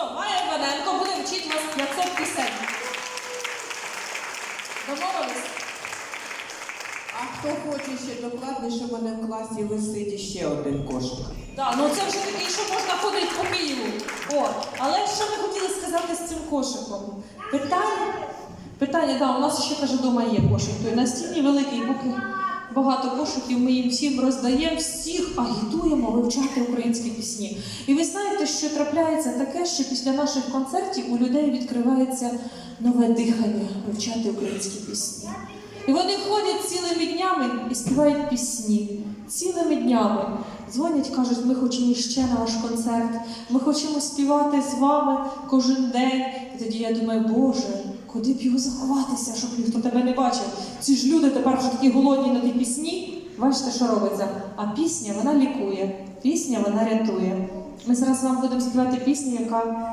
Майя Іваненко буде вчити вас 500 пісень. Домовились? А хто хоче ще докладніше, в мене в класі висить ще один кошик. Так, ну це вже такий, що можна ходити по Києву. О, але що ми хотіли сказати з цим кошиком? Питання, питання, да, у нас ще каже, вдома є кошик. Той на стіні великий, поки багато кошиків, ми їм всім роздаємо, всіх агітуємо вивчати українські пісні. І ви знаєте, що трапляється таке, що після наших концертів у людей відкривається нове дихання вивчати українські пісні. І вони ходять цілими днями і співають пісні. Цілими днями. Дзвонять, кажуть, ми хочемо ще на ваш концерт, ми хочемо співати з вами кожен день. І тоді я думаю, Боже, куди б його заховатися, щоб ніхто тебе не бачив? Ці ж люди тепер вже такі голодні на ті пісні. Бачите, що робиться? А пісня вона лікує, пісня вона рятує. Ми зараз вам будемо співати пісню, яка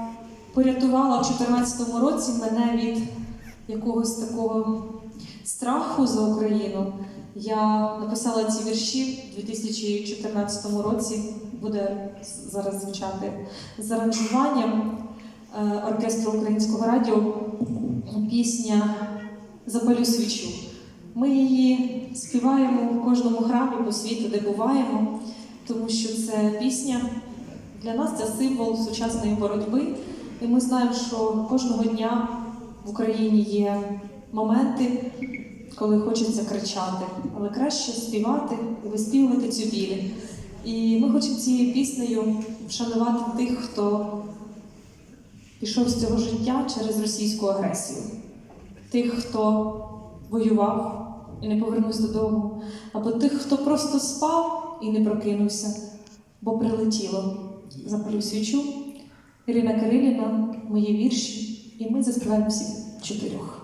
порятувала в 2014 році мене від якогось такого страху за Україну. Я написала ці вірші в 2014 році, буде зараз звучати з аранжуванням е, оркестру українського радіо пісня Запалю свічу. Ми її співаємо в кожному храмі по світу, де буваємо, тому що це пісня для нас це символ сучасної боротьби. І ми знаємо, що кожного дня в Україні є моменти, коли хочеться кричати, але краще співати і виспівувати цю біль. І ми хочемо цією піснею вшанувати тих, хто пішов з цього життя через російську агресію, тих, хто воював і не повернувся додому, або тих, хто просто спав і не прокинувся, бо прилетіло. Запалю свічу. Ірина Кириліна, мої вірші, і ми заспіваємо всіх чотирьох.